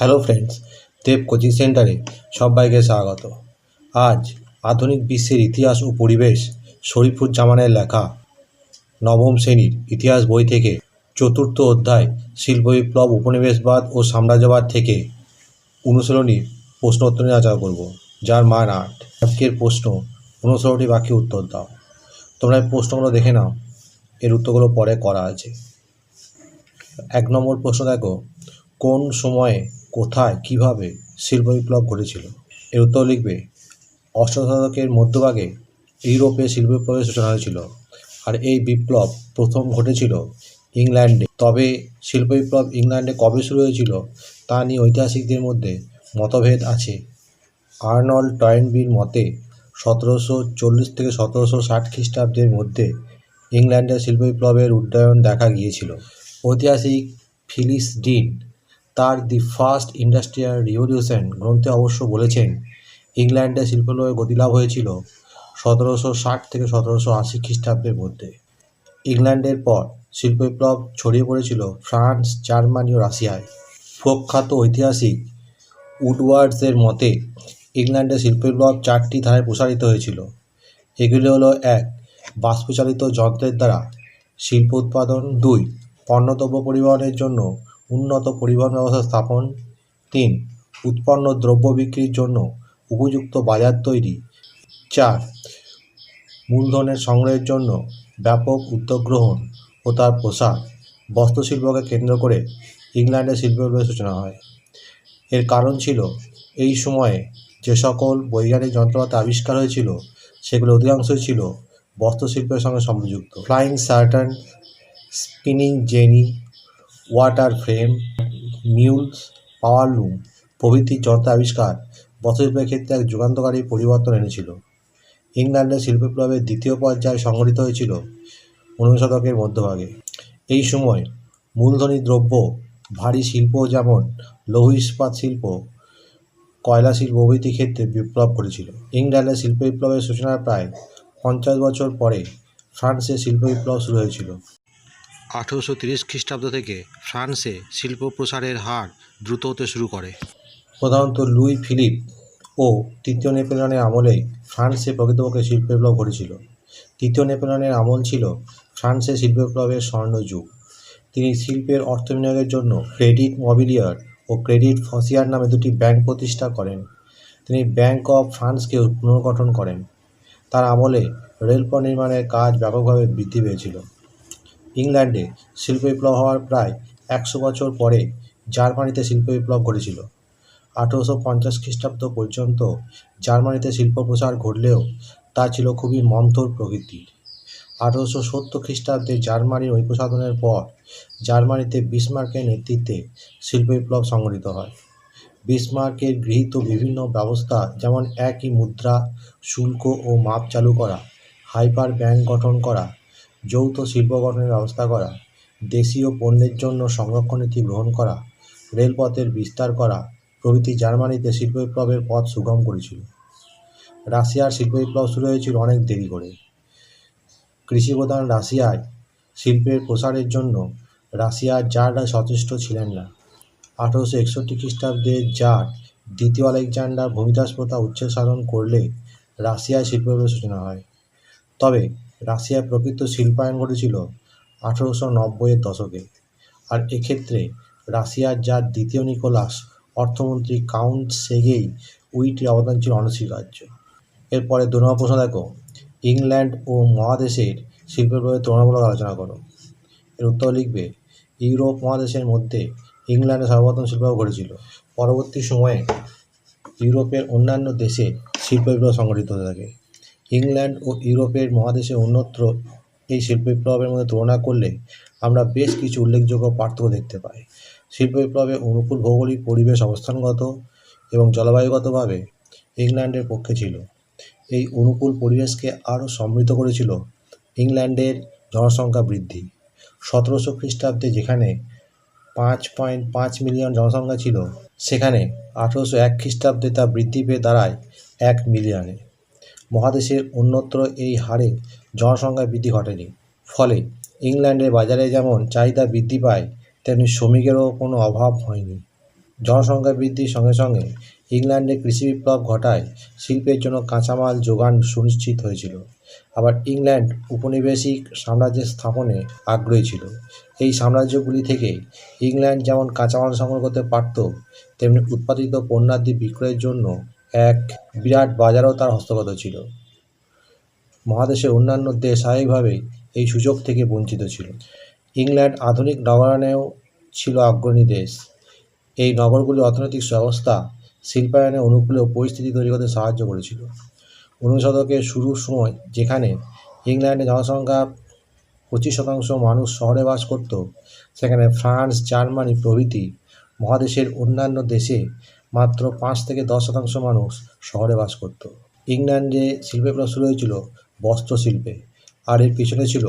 Hello friends দেব coaching সেন্টারে সবাইকে স্বাগত। আজ আধুনিক বিশ্বের ইতিহাস ও পরিবেশ শরীফুর জামানের লেখা নবম শ্রেণির ইতিহাস বই থেকে চতুর্থ অধ্যায় শিল্প বিপ্লব উপনিবেশবাদ ও সাম্রাজ্যবাদ থেকে অনুশীলনীর প্রশ্ন উত্তর নিয়ে আলোচনা করব, যার মান আট। আজকের প্রশ্ন অনুসরণটি বাকি উত্তর দাও। তোমরা এই প্রশ্নগুলো দেখে নাও, এর উত্তরগুলো পরে করা আছে। এক নম্বর প্রশ্ন দেখো, কোন সময়ে কোথায়, কীভাবে শিল্প বিপ্লব ঘটেছিল? এর উত্তর লিখবে অষ্টম শতকের মধ্যভাগে ইউরোপে শিল্প বিপ্লবের সূচনা হয়েছিল আর এই বিপ্লব প্রথম ঘটেছিল ইংল্যান্ডে। তবে শিল্প বিপ্লব ইংল্যান্ডে কবে শুরু হয়েছিল তা নিয়ে ঐতিহাসিকদের মধ্যে মতভেদ আছে। আর্নল্ড টয়েনবির মতে, সতেরোশো চল্লিশ থেকে সতেরোশো ষাট খ্রিস্টাব্দের মধ্যে ইংল্যান্ডে শিল্প বিপ্লবের উড্ডয়ন দেখা গিয়েছিল। ঐতিহাসিক ফিলিস ডিন তার দি ফার্স্ট ইন্ডাস্ট্রিয়াল রিভলিউশন গ্রন্থে অবশ্য বলেছেন, ইংল্যান্ডে শিল্প বিপ্লবের গতিলাভ হয়েছিল সতেরোশো ষাট থেকে সতেরোশো আশি খ্রিস্টাব্দের মধ্যে। ইংল্যান্ডের পর শিল্প বিপ্লব ছড়িয়ে পড়েছিল ফ্রান্স, জার্মানি ও রাশিয়ায়। প্রখ্যাত ঐতিহাসিক উডওয়ার্ডসের মতে, ইংল্যান্ডে শিল্প বিপ্লব চারটি ধারায় প্রসারিত হয়েছিল। এগুলি হলো, এক, বাষ্পচালিত যন্ত্রের দ্বারা শিল্প উৎপাদন, দুই, পণ্যদ্রব্য পরিবহনের জন্য উন্নত পরিবহন ব্যবস্থা স্থাপন। তিন, উৎপন্ন দ্রব্য বিক্রির জন্য উপযুক্ত বাজার তৈরি। চার, মূলধনের সংগ্রহের জন্য ব্যাপক উদ্যোগ গ্রহণ ও তার প্রসার বস্ত্রশিল্পকে কেন্দ্র করে ইংল্যান্ডে শিল্প সূচনা হয়। এর কারণ ছিল, এই সময়ে যে সকল বৈজ্ঞানিক যন্ত্রপাতি আবিষ্কার হয়েছিল, সেগুলো অধিকাংশই ছিল বস্ত্রশিল্পের সঙ্গে সংযুক্ত। Flying shuttle, spinning jenny water frame mules power loom, প্রভৃতি যন্ত্র আবিষ্কার বস্ত্রশিল্পের ক্ষেত্রে এক যুগান্তকারী পরিবর্তন এনেছিল। ইংল্যান্ডে শিল্প বিপ্লবের দ্বিতীয় পর্যায় সংঘটিত হয়েছিল ঊনবিংশ শতকের মধ্যভাগে। এই সময় মূলধনী দ্রব্য, ভারী শিল্প যেমন লৌহ ইস্পাত শিল্প, কয়লা শিল্প প্রভৃতি ক্ষেত্রে বিপ্লব ঘটেছিল। ইংল্যান্ডে শিল্প বিপ্লবের সূচনার প্রায় পঞ্চাশ বছর পরে ফ্রান্সে শিল্প বিপ্লব শুরু হয়েছিল। আঠেরোশো তিরিশ খ্রিস্টাব্দ থেকে ফ্রান্সে শিল্প প্রসারের হার দ্রুত হতে শুরু করে। প্রধানত লুই ফিলিপ ও তৃতীয় নেপোলিয়নের আমলেই ফ্রান্সে প্রকৃতপক্ষে শিল্প বিপ্লব ঘটেছিল। তৃতীয় নেপোলিয়নের আমল ছিল ফ্রান্সে শিল্প বিপ্লবের স্বর্ণযুগ। তিনি শিল্পের অর্থ বিনিয়োগের জন্য ক্রেডিট মবিলিয়ার ও ক্রেডিট ফসিয়ার নামে দুটি ব্যাংক প্রতিষ্ঠা করেন। তিনি ব্যাংক অফ ফ্রান্সকে পুনর্গঠন করেন। তার আমলে রেলপথ নির্মাণের কাজ ব্যাপকভাবে বৃদ্ধি পেয়েছিল। ইংল্যান্ডে শিল্প বিপ্লব হওয়ার প্রায় একশো বছর পরে জার্মানিতে শিল্প বিপ্লব ঘটেছিল। আঠেরোশো পঞ্চাশ খ্রিস্টাব্দ পর্যন্ত জার্মানিতে শিল্প প্রসার ঘটলেও তা ছিল খুবই মন্থর প্রকৃতির। আঠেরোশো সত্তর খ্রিস্টাব্দে জার্মানির ঐক্য সাধনের পর জার্মানিতে বিসমার্কের নেতৃত্বে শিল্প বিপ্লব সংগঠিত হয়। বিসমার্কের গৃহীত বিভিন্ন ব্যবস্থা যেমন একই মুদ্রা, শুল্ক ও মাপ চালু করা, হাইপার ব্যাংক গঠন করা যৌথ শিল্প গঠনের ব্যবস্থা করা, দেশীয় পণ্যের জন্য সংরক্ষণ নীতি গ্রহণ করা, রেলপথের বিস্তার করা প্রভৃতি জার্মানিতে শিল্প বিপ্লবের পথ সুগম করেছিল। রাশিয়ার শিল্প বিপ্লব শুরু হয়েছিল অনেক দেরি করে। কৃষিপ্রধান রাশিয়ায় শিল্পের প্রসারের জন্য রাশিয়ার জাররা সচেষ্ট ছিলেন না। আঠেরোশো একষট্টি খ্রিস্টাব্দে জার দ্বিতীয় আলেকজান্ডার ভূমিদাস প্রথা উচ্ছেদ সাধন করলে রাশিয়ায় শিল্প বিপ্লবের সূচনা হয়। তবে রাশিয়ায় প্রকৃত শিল্পায়ন ঘটেছিল আঠেরোশো নব্বইয়ের দশকে। আর এক্ষেত্রে রাশিয়ার যার দ্বিতীয় নিকোলাস, অর্থমন্ত্রী কাউন্ট সেগেই উইটির অবদান ছিল অনস্বীকার্য। এরপরে দু নম্বর প্রশ্ন দেখো, ইংল্যান্ড ও মহাদেশের শিল্প বিপ্লবের তুলনামূলক আলোচনা করো। এর উত্তর লিখবে, ইউরোপ মহাদেশের মধ্যে ইংল্যান্ডে সর্বপ্রথম শিল্প ঘটেছিল। পরবর্তী সময়ে ইউরোপের অন্যান্য দেশে শিল্প বিপ্লব সংগঠিত হতে থাকে। ইংল্যান্ড ও ইউরোপের মহাদেশে অন্যত্র এই শিল্প বিপ্লবের মধ্যে তুলনা করলে আমরা বেশ কিছু উল্লেখযোগ্য পার্থক্য দেখতে পাই। শিল্প বিপ্লবে অনুকূল ভৌগোলিক পরিবেশ অবস্থানগত এবং জলবায়ুগতভাবে ইংল্যান্ডের পক্ষে ছিল। এই অনুকূল পরিবেশকে আরও সমৃদ্ধ করেছিল ইংল্যান্ডের জনসংখ্যা বৃদ্ধি। সতেরোশো খ্রিস্টাব্দে যেখানে পাঁচ পয়েন্ট পাঁচ মিলিয়ন জনসংখ্যা ছিল, সেখানে আঠেরোশো এক খ্রিস্টাব্দে তা বৃদ্ধি পেয়ে দাঁড়ায় এক মিলিয়নে। মহাদেশের অন্যত্র এই হারে জনসংখ্যা বৃদ্ধি ঘটেনি। ফলে ইংল্যান্ডের বাজারে যেমন চাহিদা বৃদ্ধি পায়, তেমনি শ্রমিকেরও কোনো অভাব হয়নি। জনসংখ্যা বৃদ্ধির সঙ্গে সঙ্গে ইংল্যান্ডে কৃষি বিপ্লব ঘটায়, শিল্পের জন্য কাঁচামাল যোগান সুনিশ্চিত হয়েছিল। আবার ইংল্যান্ড উপনিবেশিক সাম্রাজ্যের স্থাপনে আগ্রহী ছিল। এই সাম্রাজ্যগুলি থেকে ইংল্যান্ড যেমন কাঁচামাল সংগ্রহ করতে পারত, তেমনি উৎপাদিত পণ্যাদি বিক্রয়ের জন্য এক বিরাট বাজারও তার হস্তগত ছিল। মহাদেশের অন্যান্য দেশ স্বাভাবিকভাবেই এই সুযোগ থেকে বঞ্চিত ছিল। ইংল্যান্ড আধুনিক নগরায়নেও ছিল অগ্রণী দেশ। এই নগরগুলির অর্থনৈতিক ব্যবস্থা শিল্পায়নে অনুকূলে পরিস্থিতি তৈরি করতে সাহায্য করেছিল। ঊনিশ শতকের শুরুর সময় যেখানে ইংল্যান্ডে জনসংখ্যা পঁচিশ শতাংশ মানুষ শহরে বাস করত, সেখানে ফ্রান্স, জার্মানি প্রভৃতি মহাদেশের অন্যান্য দেশে মাত্র পাঁচ থেকে দশ শতাংশ মানুষ শহরে বাস করত। ইংল্যান্ডে শিল্প বিপ্লব শুরু হয়েছিল, বস্ত্র শিল্পে, আর এর পিছনে ছিল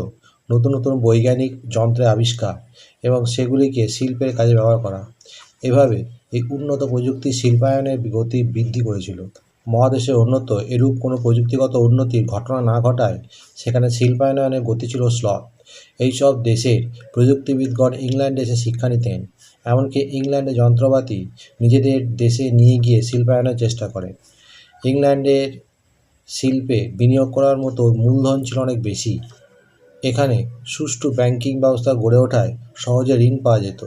নতুন নতুন বৈজ্ঞানিক যন্ত্রের আবিষ্কার এবং সেগুলিকে শিল্পের কাজে ব্যবহার করা। এভাবে এই উন্নত প্রযুক্তি শিল্পায়নের গতি বৃদ্ধি করেছিল। মহাদেশের উন্নত এরূপ কোনো প্রযুক্তিগত উন্নতির ঘটনা না ঘটায় সেখানে শিল্পায়নের গতি ছিল স্লথ। এইসব দেশের প্রযুক্তিবিদগণ ইংল্যান্ডে এসে শিক্ষা নিতেন। এমনকি ইংল্যান্ডে যন্ত্রপাতি নিজেদের দেশে নিয়ে গিয়ে শিল্পায়নের চেষ্টা করে। ইংল্যান্ডের শিল্পে বিনিয়োগ করার মতো মূলধন ছিল অনেক বেশি। এখানে সুষ্ঠু ব্যাংকিং ব্যবস্থা গড়ে ওঠায় সহজে ঋণ পাওয়া যেত।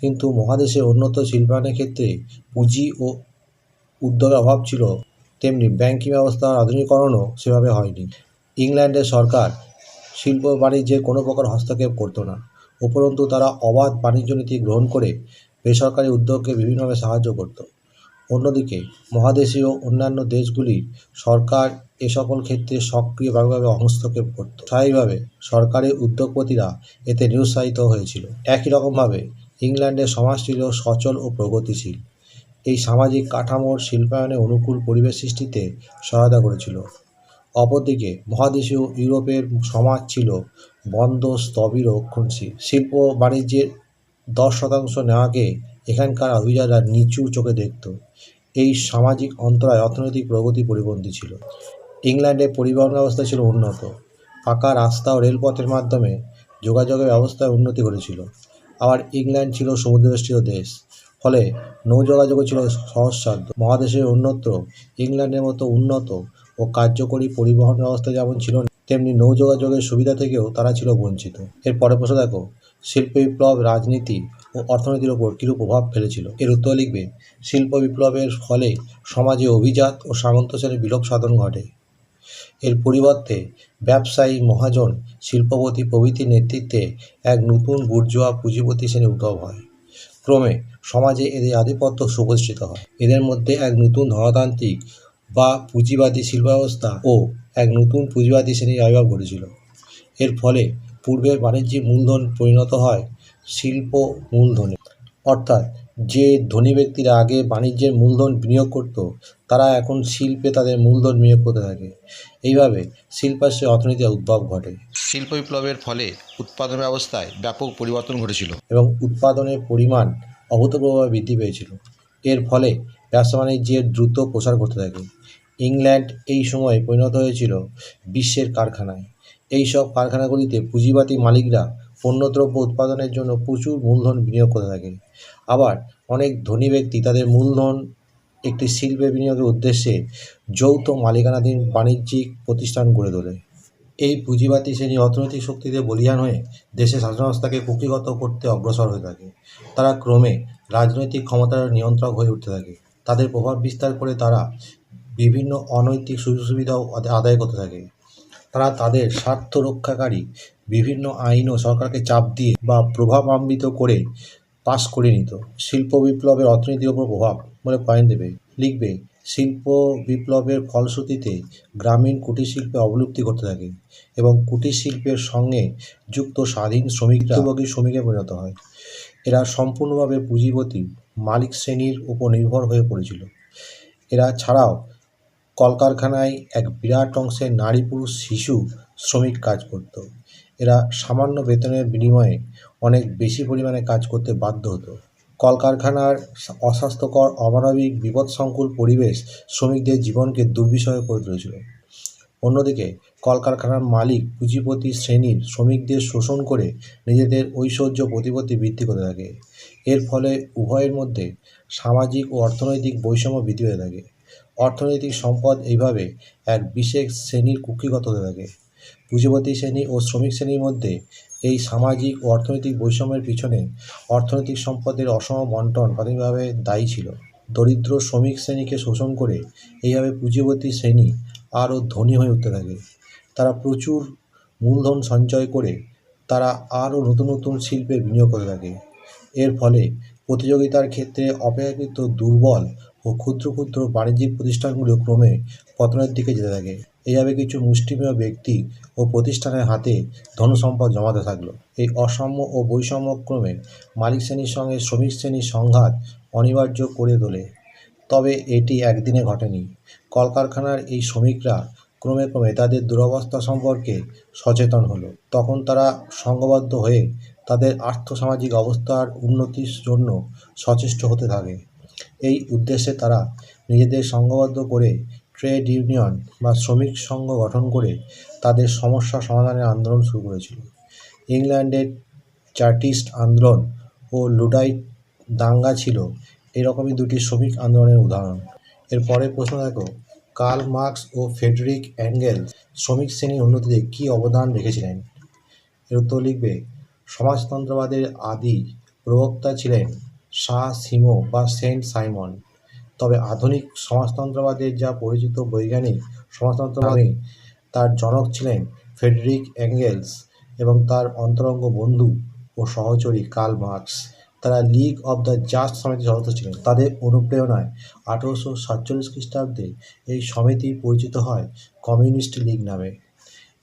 কিন্তু মহাদেশে উন্নত শিল্পায়নের ক্ষেত্রে পুঁজি ও উদ্যোগের অভাব ছিল। তেমনি ব্যাংকিং ব্যবস্থার আধুনিকরণও সেভাবে হয়নি। ইংল্যান্ডের সরকার শিল্প বাণিজ্যে কোনো প্রকার হস্তক্ষেপ করতো না। উপরন্তু তারা অবাধ বাণিজ্য নীতি গ্রহণ করে বেসরকারি উদ্যোগকে বিভিন্নভাবে সাহায্য করত। অন্যদিকে, মহাদেশীয় অন্যান্য দেশগুলির সরকার এ সকল ক্ষেত্রে সক্রিয়ভাবে হস্তক্ষেপ করত। স্থায়ীভাবে সরকারি উদ্যোগপতিরা এতে নিরুৎসাহিত হয়েছিল। একই রকমভাবে ইংল্যান্ডের সমাজ ছিল সচল ও প্রগতিশীল। এই সামাজিক কাঠামোর শিল্পায়নে অনুকূল পরিবেশ সৃষ্টিতে সহায়তা করেছিল। অপরদিকে, মহাদেশীয় ইউরোপের সমাজ ছিল বন্ধ স্থবির রক্ষণশীল। শিল্প বাণিজ্যের দশ শতাংশ নেওয়াকে এখানকার অভিজাতরা নিচু চোখে দেখত। এই সামাজিক অন্তরায় অর্থনৈতিক প্রগতি পরিপন্থী ছিল। ইংল্যান্ডে পরিবহন ব্যবস্থা ছিল উন্নত। পাকা রাস্তা ও রেলপথের মাধ্যমে যোগাযোগের ব্যবস্থায় উন্নতি ঘটেছিল। আবার ইংল্যান্ড ছিল সমুদ্রবেষ্টিত দেশ। ফলে নৌযোগাযোগও ছিল সহজসাধ্য। মহাদেশের অন্যত্র ইংল্যান্ডের মতো উন্নত ও কার্যকরী পরিবহন ব্যবস্থা যেমন ছিল তেমনি নৌযোগাযোগের সুবিধা থেকেও তারা ছিল বঞ্চিত। এর পরে প্রশ্ন দেখো, শিল্প বিপ্লব, রাজনীতি ও অর্থনীতির ওপর কীরূপ প্রভাব ফেলেছিল? এর উত্তর লিখবে, শিল্প বিপ্লবের ফলে সমাজে অভিজাত ও সামন্ত শ্রেণির বিলোপ সাধন ঘটে। এর পরিবর্তে ব্যবসায়ী মহাজন, শিল্পপতি প্রভৃতির নেতৃত্বে এক নতুন বুর্জোয়া পুঁজিপতি শ্রেণি উদ্ভব হয়। ক্রমে সমাজে এদের আধিপত্য সুপ্রতিষ্ঠিত হয়। এদের মধ্যে এক নতুন ধনতান্ত্রিক বা পুঁজিবাদী শিল্প ব্যবস্থা ও এক নতুন পুঁজিবাদী শ্রেণির আবির্ভাব ঘটেছিল। এর ফলে পূর্বের বাণিজ্যিক মূলধন পরিণত হয় শিল্প মূলধনে। অর্থাৎ যে ধনী ব্যক্তিরা আগে বাণিজ্যের মূলধন বিনিয়োগ করত তারা এখন শিল্পে তাদের মূলধন বিনিয়োগ করতে থাকে। এইভাবে শিল্পাশ্রয় অর্থনীতির উদ্ভব ঘটে। শিল্প বিপ্লবের ফলে উৎপাদন ব্যবস্থায় ব্যাপক পরিবর্তন ঘটেছিল। এবং উৎপাদনের পরিমাণ অভূতপূর্বভাবে বৃদ্ধি পেয়েছিল। এর ফলে ব্যবসা বাণিজ্যের দ্রুত প্রসার ঘটতে থাকে। ইংল্যান্ড এই সময়ে পরিণত হয়েছিল বিশ্বের কারখানায়। এই সব কারখানাগুলিতে পুঁজিবাদী মালিকরা পণ্যদ্রব্য উৎপাদনের জন্য প্রচুর মূলধন বিনিয়োগ করে থাকে। আবার অনেক ধনী ব্যক্তি তাদের মূলধন একটি শিল্পে বিনিয়োগের উদ্দেশ্যে যৌথ মালিকানাধীন বাণিজ্যিক প্রতিষ্ঠান গড়ে তোলে। এই পুঁজিবাদী শ্রেণি অর্থনৈতিক শক্তিতে বলিয়ান হয়ে দেশের শাসনব্যবস্থাকে কুক্ষিগত করতে অগ্রসর হয়ে থাকে। তারা ক্রমে রাজনৈতিক ক্ষমতার নিয়ন্ত্রক হয়ে উঠতে থাকে। তাদের প্রভাব বিস্তার করে তারা বিভিন্ন অনৈতিক সুযোগ সুবিধাও আদায় করতে থাকে। তারা তাদের স্বার্থ রক্ষাকারী বিভিন্ন আইন ও সরকারকে চাপ দিয়ে বা প্রভাবান্বিত করে পাশ করে নিত। শিল্প বিপ্লবের অর্থনীতির ওপর প্রভাব বলে পয়েন্ট দেবে। লিখবে, শিল্প বিপ্লবের ফলশ্রুতিতে গ্রামীণ কুটির শিল্পে অবলুপ্তি ঘটতে থাকে এবং কুটির শিল্পের সঙ্গে যুক্ত স্বাধীন শ্রমিকরা শ্রমিকে পরিণত হয়। এরা সম্পূর্ণভাবে পুঁজিপতি মালিক শ্রেণির উপর নির্ভর হয়ে পড়েছিল। এরা ছাড়াও কলকারখানায় এক বিরাট অংশে নারী পুরুষ শিশু শ্রমিক কাজ করত। এরা সামান্য বেতনের বিনিময়ে অনেক বেশি পরিমাণে কাজ করতে বাধ্য হতো। কলকারখানার অস্বাস্থ্যকর, অমানবিক, বিপদসংকুল পরিবেশ শ্রমিকদের জীবনকে দুর্বিষহ করে তুলেছিল। অন্যদিকে, কলকারখানার মালিক, পুঁজিপতি শ্রেণির শ্রমিকদের শোষণ করে নিজেদের ঐশ্বর্য প্রতিপত্তি বৃদ্ধি করতে থাকে। এর ফলে উভয়ের মধ্যে সামাজিক ও অর্থনৈতিক বৈষম্য বৃদ্ধি হতে থাকে। অর্থনৈতিক সম্পদ এইভাবে এক বিশেষ শ্রেণির কুক্ষিগত হতে থাকে। পুঁজিপতি শ্রেণি ও শ্রমিক শ্রেণির মধ্যে এই সামাজিক ও অর্থনৈতিক বৈষম্যের পিছনে অর্থনৈতিক সম্পদের অসম বন্টন প্রাথমিকভাবে দায়ী ছিল। দরিদ্র শ্রমিক শ্রেণীকে শোষণ করে এইভাবে পুঁজিপতি শ্রেণি আরও ধনী হয়ে উঠতে থাকে। তারা প্রচুর মূলধন সঞ্চয় করে তারা আরও নতুন নতুন শিল্পে বিনিয়োগ করতে থাকে। এর ফলে প্রতিযোগিতার ক্ষেত্রে অপেক্ষাকৃত দুর্বল ক্ষুদ্র ক্ষুদ্র বাণিজ্যিক প্রতিষ্ঠানগুলো ক্রমে পতনের দিকে যেতে থাকে। এইভাবে কিছু মুষ্টিমেয় ব্যক্তি ও প্রতিষ্ঠানের হাতে ধনসম্পদ জমাতে থাকল। এই অসাম্য ও বৈষম্য ক্রমে মালিক শ্রেণির সঙ্গে শ্রমিক শ্রেণির সংঘাত অনিবার্য করে তোলে। তবে এটি একদিনে ঘটেনি। কলকারখানার এই শ্রমিকরা ক্রমে ক্রমে তাদের দুরবস্থা সম্পর্কে সচেতন হলো। তখন তারা সংঘবদ্ধ হয়ে তাদের আর্থসামাজিক অবস্থার উন্নতির জন্য সচেষ্ট হতে থাকে। এই উদ্দেশ্যে তারা নিজেদের সংঘবদ্ধ করে ট্রেড ইউনিয়ন বা শ্রমিক সংঘ গঠন করে তাদের সমস্যা সমাধানের আন্দোলন শুরু করেছিল। ইংল্যান্ডের চার্টিস্ট আন্দোলন ও লুডাইট দাঙ্গা ছিল এরকমই দুটি শ্রমিক আন্দোলনের উদাহরণ। এর পরের প্রশ্ন দেখো, কার্ল মার্কস ও ফেডরিক অ্যাঙ্গেল শ্রমিক শ্রেণির উন্নতিতে কী অবদান রেখেছিলেন? এর উত্তর লিখবে, সমাজতন্ত্রবাদের আদি প্রবক্তা ছিলেন শাহ সিমো বা সেন্ট সাইমন। তবে আধুনিক সমাজতন্ত্রবাদের যা পরিচিত বৈজ্ঞানিক সমাজতন্ত্রবাদী, তার জনক ছিলেন ফেডরিক অ্যাঙ্গেলস এবং তার অন্তরঙ্গ বন্ধু ও সহচরী কার্ল মার্কস। তারা লিগ অব দ্য জাস্ট সমিতির সদস্য ছিলেন। তাদের অনুপ্রেরণায় আঠেরোশো সাতচল্লিশ খ্রিস্টাব্দে এই সমিতি পরিচিত হয় কমিউনিস্ট লীগ নামে।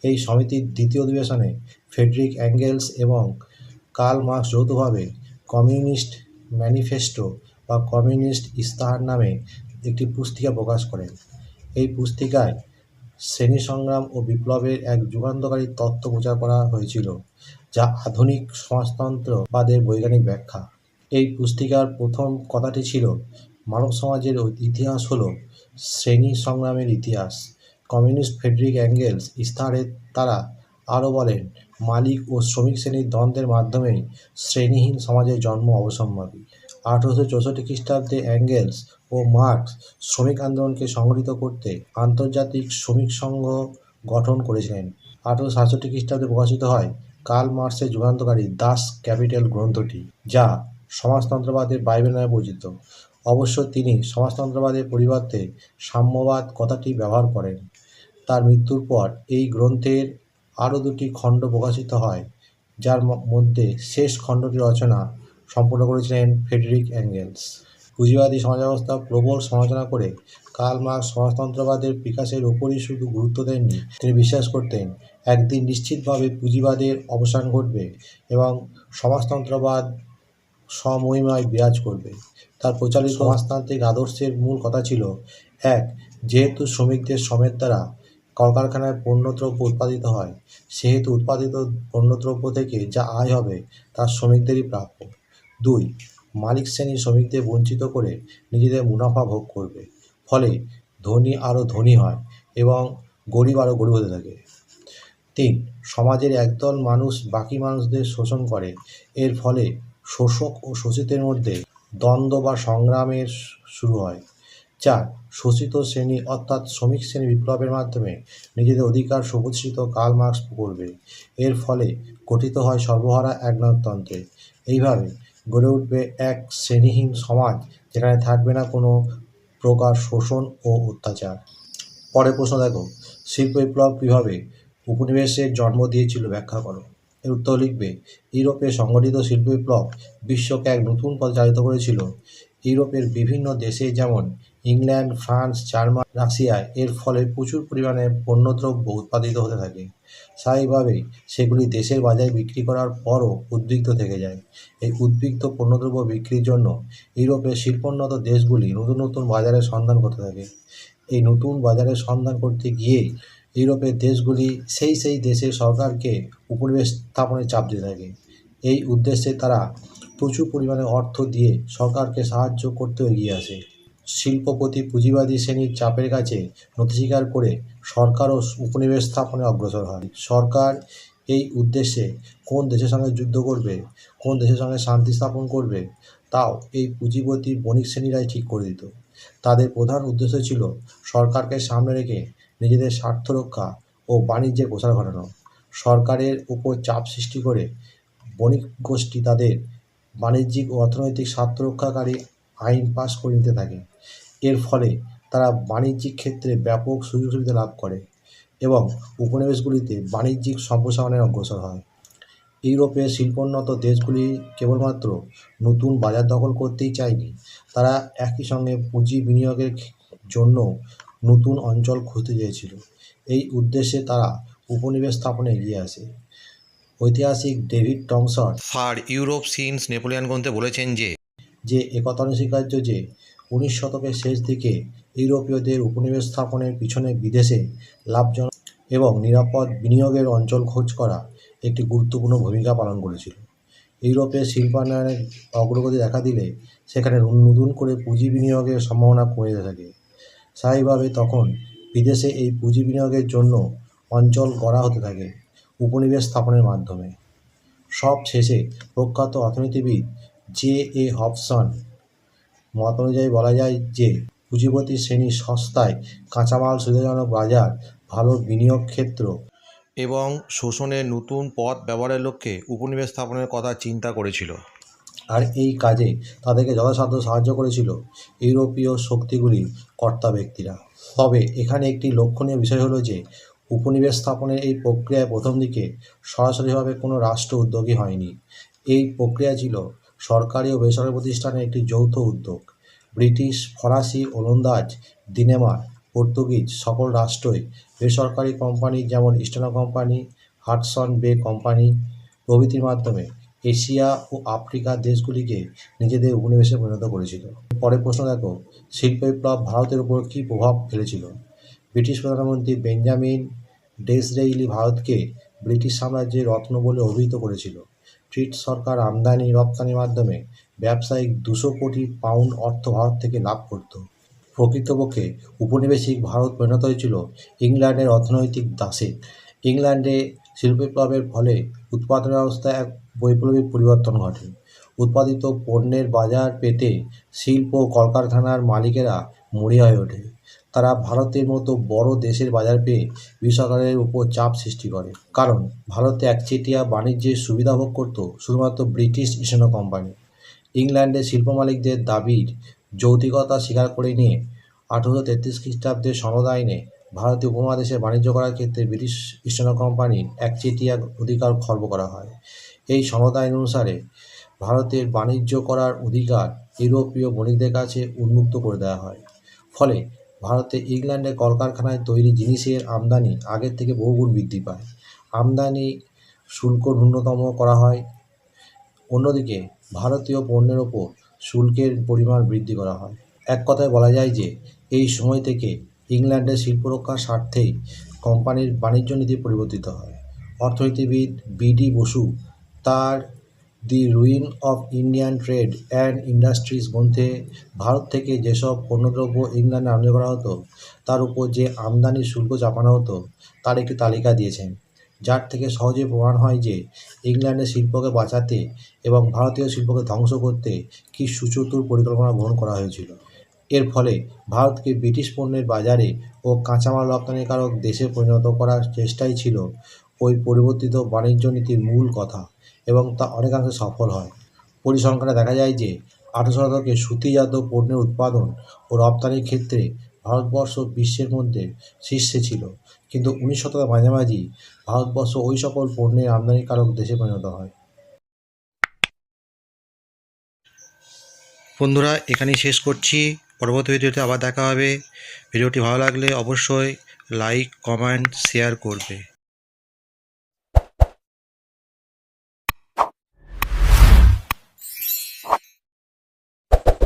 এই সমিতির দ্বিতীয় অধিবেশনে ফেডরিক অ্যাঙ্গেলস এবং কার্ল মার্কস যৌথভাবে কমিউনিস্ট ম্যানিফেস্টো বা কমিউনিস্ট ইস্তাহার নামে একটি পুস্তিকা প্রকাশ করেন। এই পুস্তিকায় শ্রেণি সংগ্রাম ও বিপ্লবের এক যুগান্তকারী তত্ত্ব প্রচার করা হয়েছিল, যা আধুনিক সমাজতন্ত্রবাদের বৈজ্ঞানিক ব্যাখ্যা। এই পুস্তিকার প্রথম কথাটি ছিল, মানব সমাজের ইতিহাস হল শ্রেণি সংগ্রামের ইতিহাস। কমিউনিস্ট ফেডরিক অ্যাঙ্গেলস ইস্তাহারে তারা আরও বলেন মালিক ও শ্রমিক শ্রেণির দ্বন্দ্বের মাধ্যমে শ্রেণীহীন সমাজের জন্ম অবসম্ভাবী। আঠেরোশো চৌষট্টি খ্রিস্টাব্দে অ্যাঙ্গেলস ও মার্কস শ্রমিক আন্দোলনকে সংগঠিত করতে আন্তর্জাতিক শ্রমিক সংঘ গঠন করেছিলেন। আঠেরোশো সাতষট্টি খ্রিস্টাব্দে প্রকাশিত হয় কার্ল মার্কসের যুগান্তকারী দাস ক্যাপিটাল গ্রন্থটি, যা সমাজতন্ত্রবাদের বাইবেল নামে পরিচিত। অবশ্য তিনি সমাজতন্ত্রবাদের পরিবর্তে সাম্যবাদ কথাটি ব্যবহার করেন। তার মৃত্যুর পর এই গ্রন্থের আরও দুটি খণ্ড প্রকাশিত হয়, যার মধ্যে শেষ খণ্ডটি রচনা সম্পন্ন করেছিলেন ফেডরিক অ্যাঙ্গেলস পুঁজিবাদী সমাজব্যবস্থা প্রবল সমালোচনা করে কার্ল মার্ক সমাজতন্ত্রবাদের বিকাশের উপরই শুধু গুরুত্ব দেননি, তিনি বিশ্বাস করতেন একদিন নিশ্চিতভাবে পুঁজিবাদের অবসান ঘটবে এবং সমাজতন্ত্রবাদ সমহিমায় বিরাজ করবে। তার প্রচারিত সমাজতান্ত্রিক আদর্শের মূল কথা ছিল, এক, যেহেতু শ্রমিকদের শ্রমের দ্বারা কলকারখানায় পণ্যদ্রব্য উৎপাদিত হয়, সেহেতু উৎপাদিত পণ্যদ্রব্য থেকে যা আয় হবে তা শ্রমিকদেরই প্রাপ্য। দুই, মালিক শ্রেণি শ্রমিকদের বঞ্চিত করে নিজেদের মুনাফা ভোগ করবে, ফলে ধনী আরও ধনী হয় এবং গরিব আরও গরিব হতে থাকে। তিন, সমাজের একদল মানুষ বাকি মানুষদের শোষণ করে, এর ফলে শোষক ও শোষিতের মধ্যে দ্বন্দ্ব বা সংগ্রামের শুরু হয়। চার, শোষিত শ্রেণি অর্থাৎ শ্রমিক শ্রেণি বিপ্লবের মাধ্যমে নিজেদের অধিকার সুপ্রতিষ্ঠিত কার্ল মার্কস করবে। এর ফলে গঠিত হয় সর্বহারা এক একনায়কতন্ত্রে এইভাবে গড়ে উঠবে এক শ্রেণীহীন সমাজ যেখানে থাকবে না কোনো প্রকার শোষণ ও অত্যাচার। পরে প্রশ্ন দেখো, শিল্প বিপ্লব কীভাবে উপনিবেশের জন্ম দিয়েছিল ব্যাখ্যা করো। এর উত্তর লিখবে, ইউরোপে সংগঠিত শিল্প বিপ্লব বিশ্বকে এক নতুন পথে চালিত করেছিল। ইউরোপের বিভিন্ন দেশে যেমন ইংল্যান্ড, ফ্রান্স, জার্মান রাশিয়ায় এর ফলে প্রচুর পরিমাণে পণ্যদ্রব্য উৎপাদিত হতে থাকে। স্বাভাবিকভাবেই সেগুলি দেশের বাজারে বিক্রি করার পরও উদ্বিগ্ন থেকে যায়। এই উদ্বিগ্ন পণ্যদ্রব্য বিক্রির জন্য ইউরোপের শিল্পোন্নত দেশগুলি নতুন নতুন বাজারের সন্ধান করতে থাকে। এই নতুন বাজারের সন্ধান করতে গিয়ে ইউরোপের দেশগুলি সেই সেই দেশের সরকারকে উপনিবেশ স্থাপনের চাপ দিতে থাকে। এই উদ্দেশ্যে তারা প্রচুর পরিমাণে অর্থ দিয়ে সরকারকে সাহায্য করতেও এগিয়ে আসে। শিল্পপতি পুঁজিবাদী শ্রেণির চাপের কাছে নথি স্বীকার করে ও উপনিবেশ স্থাপনে অগ্রসর হয়। সরকার এই উদ্দেশ্যে কোন দেশের সঙ্গে যুদ্ধ করবে, কোন দেশের সঙ্গে শান্তি স্থাপন করবে, তাও এই পুঁজিপতি বণিক শ্রেণীরাই ঠিক করে দিত। তাদের প্রধান উদ্দেশ্য ছিল সরকারকে সামনে রেখে নিজেদের স্বার্থ রক্ষা ও বাণিজ্যের প্রসার ঘটানো। সরকারের উপর চাপ সৃষ্টি করে বণিক গোষ্ঠী তাদের বাণিজ্যিক ও অর্থনৈতিক স্বার্থ রক্ষাকারী আইন পাশ করে নিতে থাকে। এর ফলে তারা বাণিজ্যিক ক্ষেত্রে ব্যাপক সুযোগ সুবিধা লাভ করে এবং উপনিবেশগুলিতে বাণিজ্যিক সম্প্রসারণের অগ্রসর হয়। ইউরোপের শিল্পোন্নত দেশগুলি কেবলমাত্র নতুন বাজার দখল করতেই চায়নি। তারা একই সঙ্গে পুঁজি বিনিয়োগের জন্য নতুন অঞ্চল খুঁজতে চেয়েছিল। এই উদ্দেশ্যে তারা উপনিবেশ স্থাপনে এগিয়ে আসে। ঐতিহাসিক ডেভিড টমসন ফার ইউরোপ সিন্স নেপোলিয়ান গ্রন্থে বলেছেন যে যে একথা অনস্বীকার্য যে উনিশ শতকের শেষ দিকে ইউরোপীয়দের উপনিবেশ স্থাপনের পিছনে বিদেশে লাভজনক এবং নিরাপদ বিনিয়োগের অঞ্চল খোঁজ করা একটি গুরুত্বপূর্ণ ভূমিকা পালন করেছিল। ইউরোপের শিল্পায়নের অগ্রগতি দেখা দিলে সেখানে নতুন করে পুঁজি বিনিয়োগের সম্ভাবনা কমে থাকে। স্বাভাবিকভাবে তখন বিদেশে এই পুঁজি বিনিয়োগের জন্য অঞ্চল গড়া হতে থাকে উপনিবেশ স্থাপনের মাধ্যমে। সব শেষে প্রখ্যাত অর্থনীতিবিদ জে এ হবসন। মত অনুযায়ী বলা যায় যে, পুঁজিপতি শ্রেণি সস্তায় কাঁচামাল সুবিধাজনক বাজার, ভালো বিনিয়োগ ক্ষেত্র এবং শোষণের নতুন পথ ব্যবহারের লক্ষ্যে উপনিবেশ স্থাপনের কথা চিন্তা করেছিল। আর এই কাজে তাদেরকে যথাসাধ্য সাহায্য করেছিল ইউরোপীয় শক্তিগুলির কর্তা ব্যক্তিরা। তবে এখানে একটি লক্ষণীয় বিষয় হলো যে, উপনিবেশ স্থাপনের এই প্রক্রিয়ায় প্রথম দিকে সরাসরিভাবে কোনো রাষ্ট্র উদ্যোগী হয়নি। এই প্রক্রিয়া ছিল সরকারি ও বেসরকারি প্রতিষ্ঠানের একটি যৌথ উদ্যোগ। ব্রিটিশ, ফরাসি, ওলন্দাজ দিনেমার পর্তুগিজ সকল রাষ্ট্রই বেসরকারি কোম্পানি যেমন Eastern company Hudson Bay company প্রভৃতির মাধ্যমে এশিয়া ও আফ্রিকার দেশগুলিকে নিজেদের উপনিবেশে পরিণত করেছিল। পরের প্রশ্ন দেখো, শিল্প বিপ্লব ভারতের উপর কী প্রভাব ফেলেছিল? ব্রিটিশ প্রধানমন্ত্রী বেঞ্জামিন ডেসরেইলি ভারতকে ব্রিটিশ সাম্রাজ্যের রত্ন বলে অভিহিত করেছিল। ব্রিট সরকার আমদানি রপ্তানির মাধ্যমে ব্যবসায়িক দুশো কোটি পাউন্ড অর্থ ভারত থেকে লাভ করত। প্রকৃতপক্ষে উপনিবেশিক ভারত পরিণত হয়েছিল ইংল্যান্ডের অর্থনৈতিক দাসে ইংল্যান্ডে শিল্প বিপ্লবের ফলে উৎপাদন ব্যবস্থা এক বৈপ্লবিক পরিবর্তন ঘটে। উৎপাদিত পণ্যের বাজার পেতে শিল্প কলকারখানার মালিকেরা মরিয়া হয়ে ওঠে। তারা ভারতের মতো বড় দেশের বাজার পেয়ে ব্রিটিশ সরকারের উপর চাপ সৃষ্টি করে। কারণ, ভারতে একচেটিয়া বাণিজ্যের সুবিধা ভোগ করত শুধুমাত্র ব্রিটিশ ইস্ট কোম্পানি। ইংল্যান্ডের শিল্প মালিকদের দাবির যৌতিকতা স্বীকার করে নিয়ে আঠেরোশো তেত্রিশ খ্রিস্টাব্দের সনদ আইনে ভারতীয় উপমহাদেশে বাণিজ্য করার ক্ষেত্রে ব্রিটিশ ইস্ট কোম্পানির একচেটিয়া অধিকার খর্ব করা হয়। এই সনদ আইন অনুসারে ভারতের বাণিজ্য করার অধিকার ইউরোপীয় বণিকদের কাছে উন্মুক্ত করে দেওয়া হয়। ফলে ভারতে ইংল্যান্ডের কলকারখানায় তৈরি জিনিসের আমদানি আগের থেকে বহুগুণ বৃদ্ধি পায়। আমদানি শুল্ক ন্যূনতম করা হয়। অন্যদিকে, ভারতীয় পণ্যের ওপর শুল্কের পরিমাণ বৃদ্ধি করা হয়। এক কথায় বলা যায় যে, এই সময় থেকে ইংল্যান্ডের শিল্প রক্ষার স্বার্থেই কোম্পানির বাণিজ্য নীতি পরিবর্তিত হয়। অর্থনীতিবিদ বিডি বসু তার the ruin of Indian trade and industries গ্রন্থে ভারত থেকে যেসব পণ্যদ্রব্য ইংল্যান্ডে আমদানি করা হতো, তার উপর যে আমদানি শুল্ক চাপানো হতো, তার একটি তালিকা দিয়েছেন, যার থেকে সহজে প্রমাণ হয় যে ইংল্যান্ডের শিল্পকে বাঁচাতে এবং ভারতীয় শিল্পকে ধ্বংস করতে কী সুচতুর পরিকল্পনা গ্রহণ করা হয়েছিল। এর ফলে ভারতকে ব্রিটিশ পণ্যের বাজারে ও কাঁচামাল রপ্তানিকারক দেশে পরিণত করার চেষ্টাই ছিল ওই পরিবর্তিত বাণিজ্য নীতির মূল কথা। এবং তা অনেকাংশে সফল হয়। পরিসংখ্যানে দেখা যায় যে, আঠারো শতকে সুতিজাত পণ্যের উৎপাদন ও রপ্তানির ক্ষেত্রে ভারতবর্ষ বিশ্বের মধ্যে শীর্ষে ছিল। কিন্তু উনিশ শতকের মাঝামাঝি ভারতবর্ষ ওই সকল পণ্যের আমদানিকারক দেশে পরিণত হয়। বন্ধুরা, এখানেই শেষ করছি। পরবর্তী ভিডিওতে আবার দেখা হবে। ভিডিওটি ভালো লাগলে অবশ্যই লাইক, কমেন্ট, শেয়ার করবে।